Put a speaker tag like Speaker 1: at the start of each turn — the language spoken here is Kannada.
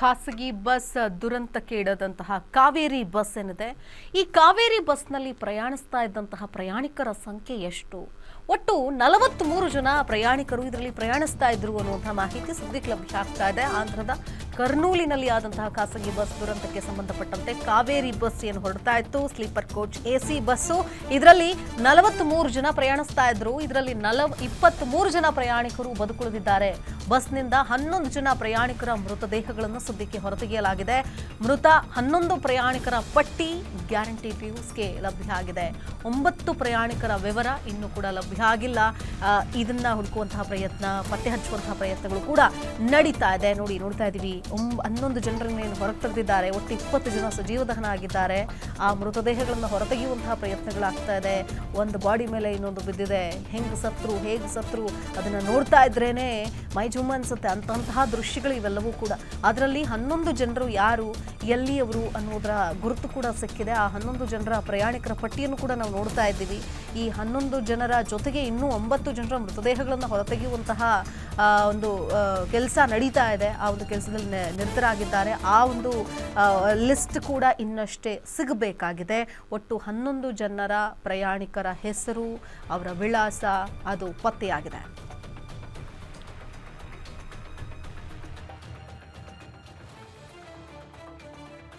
Speaker 1: ಖಾಸಗಿ ಬಸ್ ದುರಂತಕ್ಕೆ ಇಡದಂತಹ ಕಾವೇರಿ ಬಸ್ ಏನಿದೆ, ಈ ಕಾವೇರಿ ಬಸ್ನಲ್ಲಿ ಪ್ರಯಾಣಿಸ್ತಾ ಇದ್ದಂತಹ ಪ್ರಯಾಣಿಕರ ಸಂಖ್ಯೆ ಎಷ್ಟು? ಒಟ್ಟು ನಲವತ್ತ್ಮೂರು ಜನ ಪ್ರಯಾಣಿಕರು ಇದರಲ್ಲಿ ಪ್ರಯಾಣಿಸ್ತಾ ಇದ್ರು ಅನ್ನುವಂತಹ ಮಾಹಿತಿ ಸುದ್ದಿ ಲಭ್ಯ ಆಗ್ತಾ ಇದೆ. ಆಂಧ್ರದ ಕರ್ನೂಲಿನಲ್ಲಿ ಆದಂತಹ ಖಾಸಗಿ ಬಸ್ ದುರಂತಕ್ಕೆ ಸಂಬಂಧಪಟ್ಟಂತೆ ಕಾವೇರಿ ಬಸ್ ಏನು ಹೊರಡ್ತಾ ಇತ್ತು, sleeper coach A C bus, ಇದರಲ್ಲಿ ನಲವತ್ತ್ಮೂರು ಜನ ಪ್ರಯಾಣಿಸ್ತಾ ಇದ್ರು. ಇದರಲ್ಲಿ ನಲವ ಇಪ್ಪತ್ತ್ ಮೂರು ಜನ ಪ್ರಯಾಣಿಕರು ಬದುಕುಳಿದಿದ್ದಾರೆ. ಬಸ್ನಿಂದ ಹನ್ನೊಂದು ಜನ ಪ್ರಯಾಣಿಕರ ಮೃತದೇಹಗಳನ್ನು ಸದ್ಯಕ್ಕೆ ಹೊರತೆಗೆಯಲಾಗಿದೆ. ಮೃತ ಹನ್ನೊಂದು ಪ್ರಯಾಣಿಕರ ಪಟ್ಟಿ ಗ್ಯಾರಂಟಿ ನ್ಯೂಸ್ಗೆ ಲಭ್ಯ ಆಗಿದೆ. ಒಂಬತ್ತು ಪ್ರಯಾಣಿಕರ ವಿವರ ಇನ್ನೂ ಕೂಡ ಲಭ್ಯ ಆಗಿಲ್ಲ. ಇದನ್ನ ಹುಡುಕುವಂತಹ ಪ್ರಯತ್ನ, ಪತ್ತೆ ಹಚ್ಚುವಂತಹ ಪ್ರಯತ್ನಗಳು ಕೂಡ ನಡೀತಾ ಇದೆ. ನೋಡಿ, ನೋಡ್ತಾ ಇದೀವಿ ಹನ್ನೊಂದು ಜನರನ್ನು ಏನು ಹೊರಗೆ ತೆಗೆದಿದ್ದಾರೆ. ಒಟ್ಟು ಇಪ್ಪತ್ತು ಜನ ಸಜೀವ ಆಗಿದ್ದಾರೆ ಆ ಮೃತದೇಹಗಳನ್ನು ಹೊರತೆಗೆಯುವಂತಹ ಪ್ರಯತ್ನಗಳಾಗ್ತಾ ಇದೆ. ಒಂದು ಬಾಡಿ ಮೇಲೆ ಇನ್ನೊಂದು ಬಿದ್ದಿದೆ. ಹೆಂಗ್ ಸತ್ರು, ಹೇಗ್ ಸತ್ರು? ಅದನ್ನ ನೋಡ್ತಾ ಇದ್ರೇನೆ ಮೈ ಜುಮ್ಮ ಅನ್ಸುತ್ತೆ. ಅಂತಂತಹ ದೃಶ್ಯಗಳು ಇವೆಲ್ಲವೂ ಕೂಡ. ಅದರಲ್ಲಿ ಹನ್ನೊಂದು ಜನರು ಯಾರು, ಎಲ್ಲಿಯವರು ಅನ್ನೋದರ ಗುರುತು ಕೂಡ ಸಿಕ್ಕಿದೆ. ಆ ಹನ್ನೊಂದು ಜನರ ಪ್ರಯಾಣಿಕರ ಪಟ್ಟಿಯನ್ನು ಕೂಡ ನಾವು ನೋಡ್ತಾ ಇದ್ದೀವಿ. ಈ ಹನ್ನೊಂದು ಜನರ ಜೊತೆಗೆ ಇನ್ನೂ ಒಂಬತ್ತು ಜನರ ಮೃತದೇಹಗಳನ್ನು ಹೊರತೆಗೆಯುವಂತಹ ಒಂದು ಕೆಲಸ ನಡೀತಾ ಇದೆ. ಆ ಒಂದು ಕೆಲಸದಲ್ಲಿ ನಿರತರಾಗಿದ್ದಾರೆ. ಆ ಒಂದು ಲಿಸ್ಟ್ ಕೂಡ ಇನ್ನಷ್ಟೇ ಸಿಗಬೇಕಾಗಿದೆ. ಒಟ್ಟು ಹನ್ನೊಂದು ಜನರ ಪ್ರಯಾಣಿಕರ ಹೆಸರು, ಅವರ ವಿಳಾಸ ಅದು ಪತ್ತೆಯಾಗಿದೆ.